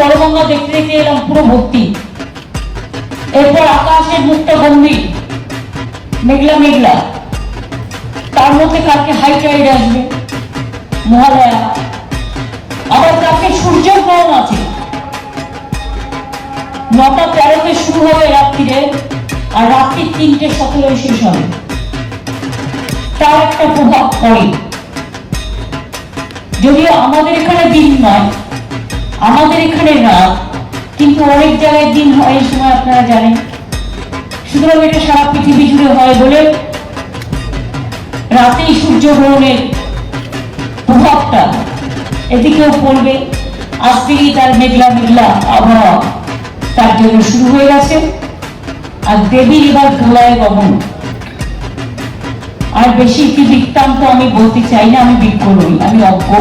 বড় গঙ্গা দেখতে দেখতে এলাম পুরো ভর্তি। এরপর আকাশের মুখটা গম্ভীর, মেঘলা মেঘলা। তার মধ্যে কালকে হাই টাইড আসবে, মহালয়া। আবার কালকে সূর্যগ্রহণ আছে। নটা তেরোতে শুরু হবে রাত্রিরে, আর রাত্রি তিনটে সতেরোয় শেষ হবে। তার একটা প্রভাব পড়ে। যদিও আমাদের এখানে দিন নয় আমাদের এখানে রাত কিন্তু অনেক জায়গায় দিন হয়, এই সময় আপনারা জানেন। সুতরাং এটা সারা পৃথিবী জুড়ে হয় বলে রাতেই সূর্যগ্রহণের প্রভাবটা এদিকেও পড়বে। আজ থেকেই তার মেঘলা মেঘলা আবহাওয়া তার জন্য শুরু হয়ে গেছে। আর দেবীর এবার ধোলায় গমন। আর বেশি কি বৃত্তান্ত আমি বলতে চাই না, আমি বিজ্ঞ নই আমি অজ্ঞ।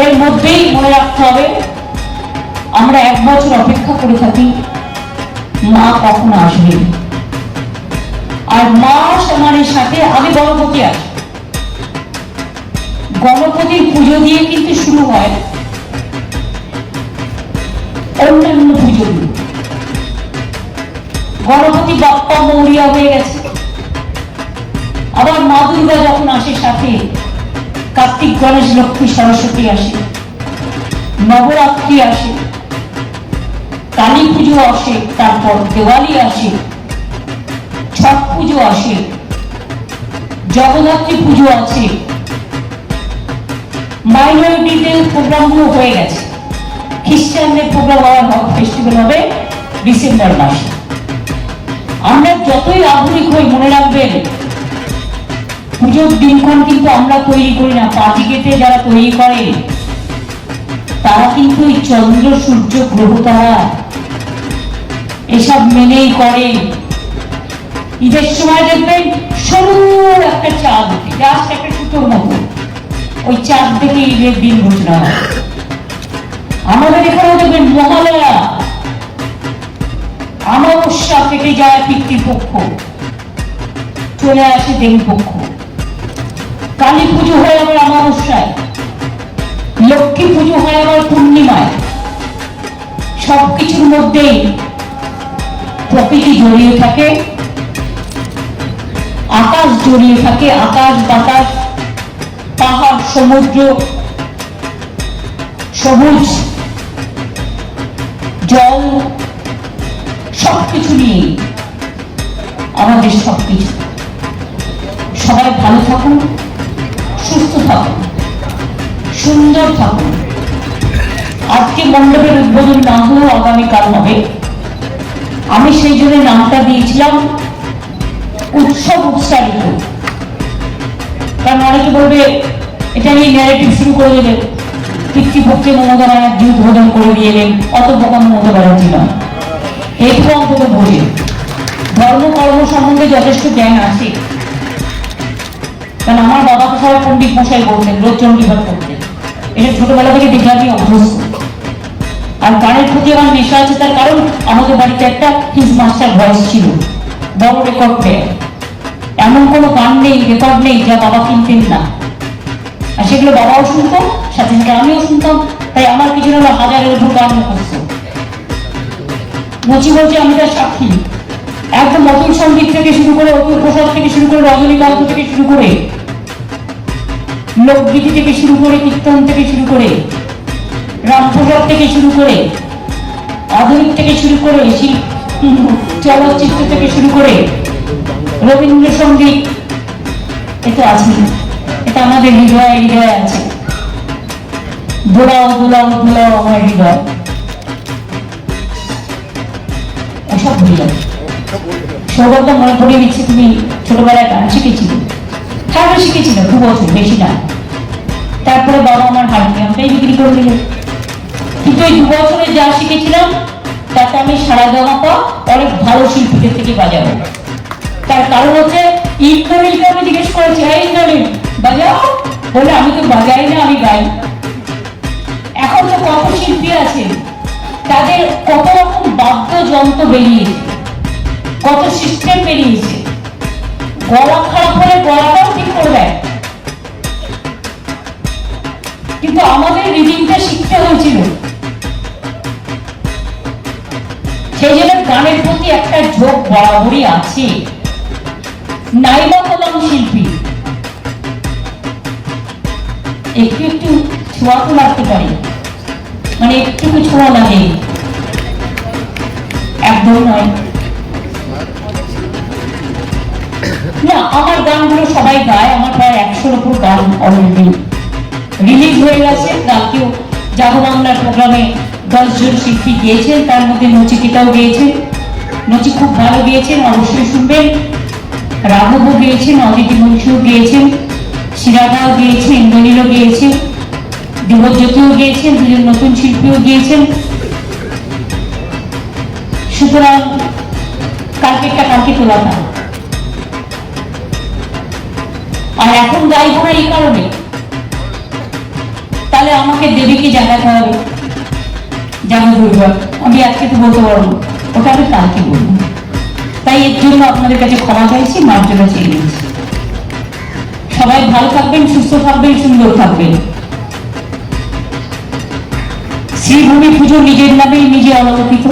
এর মধ্যেই মনে রাখতে হবে, আমরা এক বছর অপেক্ষা করে থাকি, মা কখন আসবে আর মা সমানের সাথে আগে গণপতি আসে গণপতির পুজো দিয়ে কিন্তু শুরু হয় অন্যান্য পুজো গণপতি বাপ্পা মৌরিয়া হয়ে গেছে। আবার মা দুর্গা যখন আসে সাথে কার্তিক গণেশ লক্ষ্মী সরস্বতী আসে, নবরাত্রি আসে কালী পুজো আসে, তারপর দেওয়ালি আসে, ছট পুজো আসে জগদ্ধাত্রী পুজো আছে। মাইনরিটিদের প্রোগ্রামগুলো হয়ে গেছে। খ্রিস্টানদের প্রোগ্রাম আবার ফেস্টিভ্যাল হবে ডিসেম্বর মাসে। আমরা যতই আধুনিক হই, মনে রাখবেন পুজোর দিনক্ষণ কিন্তু আমরা তৈরি করি না পাটিকেতে যারা তৈরি করে, তারা কিন্তু এই চন্দ্র, সূর্য, গ্রহ তারা এসব মেনেই করে। ঈদের সময় দেখবেন সরু একটা চাঁদ, জাস্ট একটা সুতোর মতো। ওই চাঁদ দেখে ঈদের দিন ঘোষণা হয়। আমাদের এখানেও দেখবেন মহালয়া। অমাবস্যা কেটে যায় পিতৃপক্ষ। চলে আসে দেবীপক্ষ। কালী পুজো হয় আবার অমাবস্যায়। লক্ষ্মী পুজো হয় আবার পূর্ণিমায়। সবকিছুর মধ্যেই প্রকৃতি জড়িয়ে থাকে, আকাশ জড়িয়ে থাকে, আকাশ বাতাস, পাহাড়, সমুদ্র, সবুজ, জল, সবকিছু নিয়ে আমাদের সবকিছু। সবাই ভালো থাকুন। সুস্থ থাকুন। সুন্দর থাকুন। আজকে মণ্ডপের উদ্বোধন না হলেও আগামীকাল হবে। আমি সেই জন্য নামটা দিয়েছিলাম, উৎসব উৎসাহিত। কারণ অনেকে বলবে, এটা নিয়ে ন্যারেটিভ শুরু করে দেবে পিতৃপক্ষে মমতা ব্যানার্জি উদ্বোধন করে দিয়ে এলেন, অত বোকা মমতা ব্যানার্জি নয়। একটু অন্তত বোঝে ধর্ম কর্ম সম্বন্ধে যথেষ্ট জ্ঞান আছে। কারণ আমার বাবাকে সবাই পণ্ডিত মশাই বলতেন রোজ চণ্ডীপাঠ করতেন। এটা ছোটবেলা থেকে দেখে অভ্যস্ত। আর গানের প্রতি আমার নেশা আছে, তার কারণ আমাদের বাড়িতে একটা হিজ মাস্টার ভয়েস ছিল, বড় রেকর্ড প্লেয়ার এমন কোনো গান নেই রেকর্ড নেই যা বাবা কিনতেন না। আর সেগুলো বাবাও শুনতো সাথে সাথে আমিও শুনতাম, তাই আমার কিছু হলো হাজারের উপর গান মুখস্থ। মুচি বলছে আমি তার সাক্ষী। একদম অতুল সংগীত থেকে শুরু করে অতুল প্রসাদ থেকে শুরু করে রজনীকান্ত থেকে শুরু করে লোকগীতি থেকে শুরু করে কীর্তন থেকে শুরু করে রামপ্রসাদ থেকে শুরু করে আধুনিক থেকে শুরু করে চলচ্চিত্র থেকে শুরু করে রবীন্দ্রসঙ্গীত। এটা আছে। এটা আমাদের হৃদয়ে হৃদয়ে আছে। দোলাও দোলাও দোলাও আমার হৃদয়। এসব যাবে সৌগত মনে করিয়ে দিচ্ছি, তুমি ছোটবেলায় গান শিখেছিলে। আমি শিখেছিলাম দু বছর বেশি না। তারপরে বাবা আমার হারমোনিয়ামটাই বিক্রি করে দিলেন কিন্তু ওই দু বছরে যা শিখেছিলাম, তাতে আমি সারা গামাপা অনেক ভালো শিল্পীদের থেকে বাজাবো। তার কারণ হচ্ছে, ইন্দ্রনীলকে আমি জিজ্ঞেস করেছি হ্যাঁ ইন্দ্রনীল, বাজাও? বলে, আমি তো বাজাই না, আমি গাই। এখন তো কত শিল্পী আছে, তাদের কত রকম বাদ্যযন্ত্র বেরিয়েছে। কত সিস্টেম বেরিয়েছে? গলা খারাপ হলে গলাটাও ঠিক করে দেয়। কিন্তু আমাদের রিডিংটা শিখতে হয়েছিল। সেই জন্য গানের প্রতি একটা ঝোঁক বরাবরই আছে। নাইবা কলম শিল্পী। একটু একটু ছোঁয়া তো লাগতে পারি। মানে একটু ছোঁয়া লাগে। একদম নয়। না, আমার গানগুলো সবাই গায়, আমার প্রায় একশোর উপর গান অলরেডি রিলিজ হয়ে গেছে। কালকেও জাগো বাংলার প্রোগ্রামে দশজন শিল্পী গিয়েছেন, তার মধ্যে নচিকিতাও গিয়েছেন। নচি খুব ভালো গিয়েছেন, অবশ্যই শুনবেন। রাঘবও গিয়েছেন, অদিতি মঞ্চুও গিয়েছেন শিরাগাও গিয়েছে ইন্দ্রনীলও গিয়েছে দেবজ্যোতিও গিয়েছেন, দুজন নতুন শিল্পীও গিয়েছেন। সুতরাং কালকেরটা কালকে তোলা না আর এখন না এই কারণে। তাহলে আমাকে দেবীকে জানাতে হবে। যেমন আমি আজকে তো বলতে পারব ওটা আমি কালকে বলব। তাই এর জন্য আপনাদের কাছে ক্ষমা চাইছি, মার্জনা চেয়ে নিয়েছি। সবাই ভালো থাকবেন, সুস্থ থাকবেন, সুন্দর থাকবেন। শ্রীভূমি পুজো নিজের নামেই নিজে অলৌকিত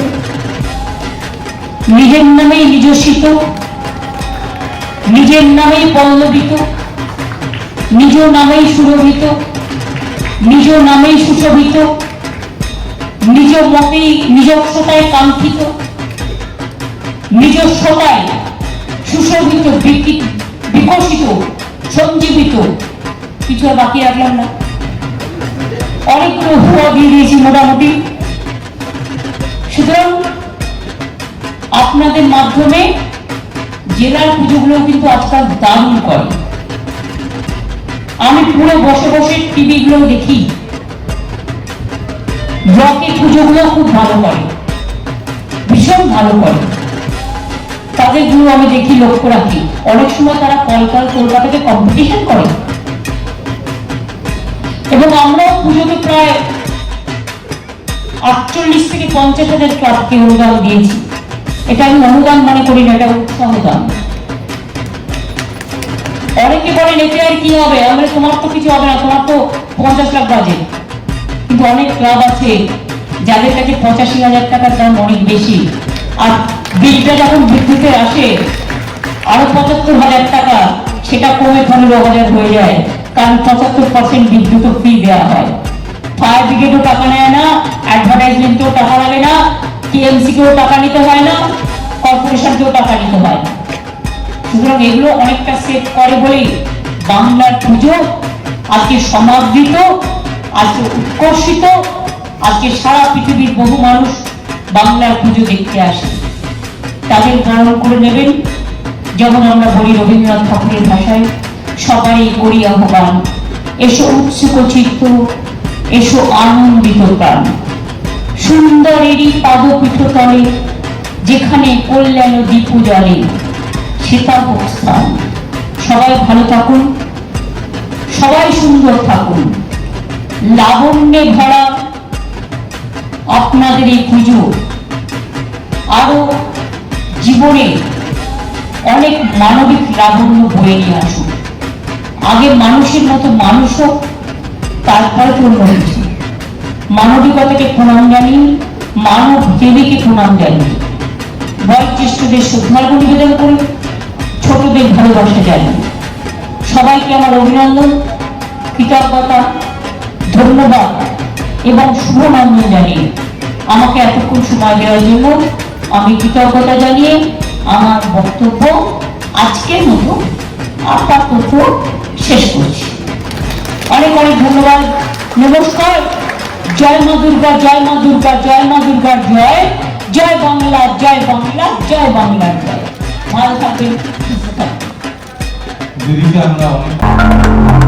নিজের নামেই নিজস্বিত। নিজের নামেই পল্লবিত। নিজ নামেই সুরভিত, নিজ নামেই সুশোভিত, নিজ মতেই নিজস্বতায় কাঙ্ক্ষিত, নিজস্বতায় সুশোভিত বিকশিত, সঞ্জীবিত। কিছু আর বাকি রাখলাম না। অনেকগুলো হুয়া দিয়ে দিয়েছি মোটামুটি। সুতরাং আপনাদের মাধ্যমে জেলার পুজোগুলো কিন্তু আজকাল দারুণ করে। আমি পুরো বসে বসে টিভি গুলো দেখি। ব্লকে পুজোগুলো খুব ভালো করে। ভীষণ ভালো করে। গুলো আমি দেখি লক্ষ্য রাখি। অনেক সময় তারা কলকাতা কলকাতাকে কম্পিটিশন করে। এবং আমরাও পুজোতে প্রায় আটচল্লিশ থেকে পঞ্চাশ হাজার ক্লাবকে অনুদান দিয়েছি। এটা আমি অনুদান মনে করি না, এটা উৎসাহ দান অনেকে বলেন, এতে আর কি হবে? আমরা তোমার তো কিছু হবে না, তোমার তো পঞ্চাশ লাখ বাজে কিন্তু অনেক ক্লাব আছে যাদের কাছে পঁচাশি হাজার টাকার দাম অনেক বেশি। আর বিলটা যখন বিদ্যুতে আসে, আরও পঁচাত্তর হাজার টাকা, সেটা কমে পনেরো হাজার হয়ে যায়। কারণ পঁচাত্তর পার্সেন্ট বিদ্যুৎ ফ্রি দেওয়া হয়। ফায়ার ব্রিগেডও টাকা নেয় না অ্যাডভার্টাইজমেন্টেও টাকা লাগে না টিএমসি কেও টাকা নিতে হয় না কর্পোরেশনকেও টাকা নিতে হয়। না সুতরাং এগুলো অনেকটা সেভ করে বলেই বাংলার পুজো, আজকে সমাদৃত, আজকে উৎকর্ষিত, আজকে সারা পৃথিবীর বহু মানুষ বাংলার পুজো দেখতে আসে। তাদের বরণ করে নেবেন, যেমন আমরা বলি রবীন্দ্রনাথ ঠাকুরের ভাষায় সবারই করি আহ্বান, এসো উৎসুক চিত্ত, এসো আনন্দিত প্রাণ। সুন্দরেরই পাদপীঠতলে যেখানে কল্যাণ দীপ জলে সীতাভোগ স্থান সবাই ভালো থাকুন। সবাই সুন্দর থাকুন। লাবণ্যে ভরা আপনাদের এই পুজো আরও জীবনে অনেক মানবিক লাবণ্য বয়ে নিয়ে আসুন আগে মানুষের মতো মানুষ হোক, তারপরে অন্য কিছু। মানবিকতাকে প্রণাম জানিয়ে মানব দেবীকে প্রণাম জানিয়ে। বয়োজ্যেষ্ঠদের শ্রদ্ধার্ঘ নিবেদন করি ছোটদের ভালোবাসা জানি সবাইকে আমার অভিনন্দন কৃতজ্ঞতা ধন্যবাদ এবং শুভনন্দন জানিয়ে। আমাকে এতক্ষণ সময় দেওয়ার জন্য আমি কৃতজ্ঞতা জানিয়ে আমার বক্তব্য আজকের মতো আপাতত শেষ করছি। অনেক অনেক ধন্যবাদ, নমস্কার। জয় মা দুর্গা, জয় মা দুর্গা, জয় মা দুর্গার জয়। জয় বাংলা জয় বাংলা, জয় বাংলার জয়। ভালো থাকবেন। সুস্থ থাকবেন দিদিকে আমরা অনেক